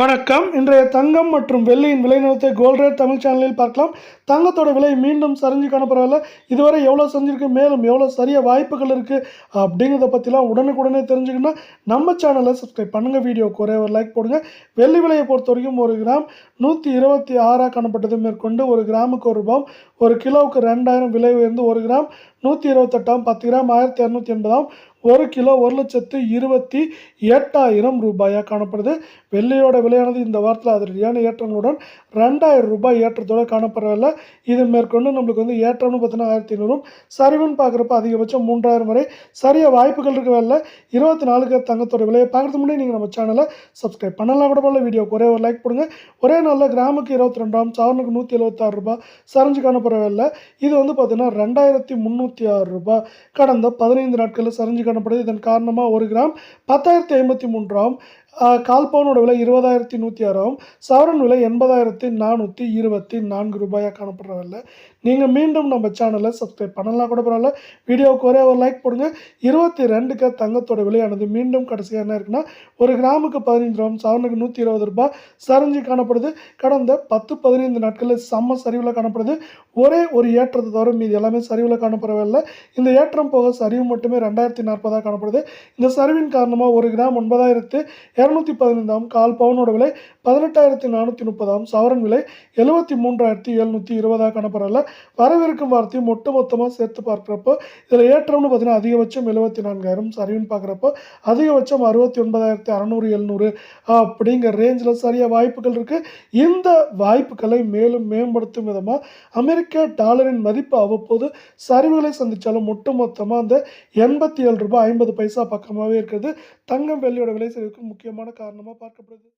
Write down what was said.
வணக்கம். இன்றைய தங்கம் மற்றும் வெள்ளியின் விலை நிலத்தை கோல்ட் ரேட் தமிழ் சேனலில் பார்க்கலாம். தங்கத்தோட விலை மீண்டும் சரிஞ்சு காணப்படவில்லை. இதுவரை எவ்வளோ செஞ்சுருக்கு மேலும் எவ்வளோ சரிய வாய்ப்புகள் இருக்குது அப்படிங்கிறத பற்றிலாம் உடனுக்குடனே தெரிஞ்சுக்கணும்னா நம்ம சேனலை சப்ஸ்கிரைப் பண்ணுங்கள் வீடியோக்கு ஒரே ஒரு லைக் போடுங்க. வெள்ளி விலையை பொறுத்த வரைக்கும் ஒரு கிராம் நூற்றி இருபத்தி ஆறாக காணப்பட்டது. மேற்கொண்டு ஒரு கிராமுக்கு ஒரு ரூபாய் ஒரு கிலோவுக்கு ரெண்டாயிரம் விலை உயர்ந்து ஒரு கிராம் நூற்றி இருபத்தெட்டாம் பத்து கிராம் ஆயிரத்தி இரநூத்தி எண்பதாம் ஒரு கிலோ ஒரு லட்சத்து இருபத்தி எட்டாயிரம் ரூபாயாக காணப்படுது. வெள்ளையோட விலையானது இந்த வாரத்தில் அதிரடியான ஏற்றங்களுடன் ரெண்டாயிரம் ரூபாய் ஏற்றத்தோடு காணப்படவில்லை. இது மேற்கொண்டு நம்மளுக்கு வந்து ஏற்றம்னு பார்த்தீங்கன்னா ஆயிரத்தி ஐநூறும் சரிவுன்னு பார்க்குறப்ப அதிகபட்சம் மூன்றாயிரம் வரை சரிய வாய்ப்புகள் இருக்கவே இருபத்தி நாலுக்கு தங்கத்தோட விலையை பார்க்குறதுக்கு முன்னாடி நீங்கள் நம்ம சேனலை சப்ஸ்கிரைப் பண்ணலாம் கூட போல. வீடியோ ஒரே ஒரு லைக் போடுங்க. ஒரே நாளில் கிராமுக்கு இருபத்தி ரெண்டாம் சவரனுக்கு நூற்றி எழுபத்தாறு ரூபாய் சரிஞ்சு காணப்படவில்லை இது வந்து பார்த்தீங்கன்னா ரெண்டாயிரத்தி முந்நூற்றி ஆறு ரூபாய். கடந்த பதினைந்து நாட்களில் சரிஞ்சு காணப்படுது. இதன் காரணமாக ஒரு கிராம் பத்தாயிரத்தி ஐம்பத்தி மூன்றாம் கால்பவுனோட விலை இருபதாயிரத்தி நூற்றி ஆறாவும் சவரன் விலை எண்பதாயிரத்தி நானூற்றி இருபத்தி நான்கு ரூபாயாக காணப்படுற நீங்கள் மீண்டும் நம்ம சேனலை சப்ஸ்கிரைப் பண்ணலாம் கூட பரவாயில்ல. வீடியோவுக்கு ஒரே ஒரு லைக் போடுங்க. இருபத்தி ரெண்டுக்கு தங்கத்தோட விலையானது மீண்டும் கடைசியாக என்ன இருக்குன்னா ஒரு கிராமுக்கு பதினைந்து ரூபா சவரனுக்கு நூற்றி இருபது ரூபாய் சரிஞ்சு காணப்படுது. கடந்த பத்து பதினைந்து நாட்களில் செம்ம சரிவில் காணப்படுது. ஒரே ஒரு ஏற்றத்தை தவிர மீது எல்லாமே சரிவில் காணப்படவில்லை. இந்த ஏற்றம் போக சரிவு மட்டுமே ரெண்டாயிரத்தி நாற்பதாக காணப்படுது. இந்த சரிவின் காரணமாக ஒரு கிராம் ஒன்பதாயிரத்து இரநூத்தி பதினைந்தாம் கால் பவுனோட விலை பதினெட்டாயிரத்தி நானூற்றி முப்பதாம். சவரன் விலை எழுபத்தி மூன்றாயிரத்தி எழுநூற்றி இருபதாக காணப்படல வரவிருக்கும் வார்த்தையும் ஒட்டு மொத்தமாக சேர்த்து பார்க்குறப்போ இதில் ஏற்றம்னு பார்த்தீங்கன்னா அதிகபட்சம் எழுபத்தி நான்காயிரம். சரிவுன்னு பார்க்குறப்போ அதிகபட்சம் அறுபத்தி ஒன்பதாயிரத்தி அறநூறு எழுநூறு அப்படிங்கிற ரேஞ்சில் சரியாக வாய்ப்புகள் இருக்குது இந்த வாய்ப்புகளை மேலும் மேம்படுத்தும் விதமாக அமெரிக்க டாலரின் மதிப்பு அவ்வப்போது சரிவுகளை சந்தித்தாலும் ஒட்டுமொத்தமாக அந்த எண்பத்தி ஏழு ரூபாய் ஐம்பது பைசா பக்கமாகவே இருக்கிறது. தங்கம் வெள்ளியோட விலை சரிவுக்கு முக்கியமான காரணமாக பார்க்கப்படுது.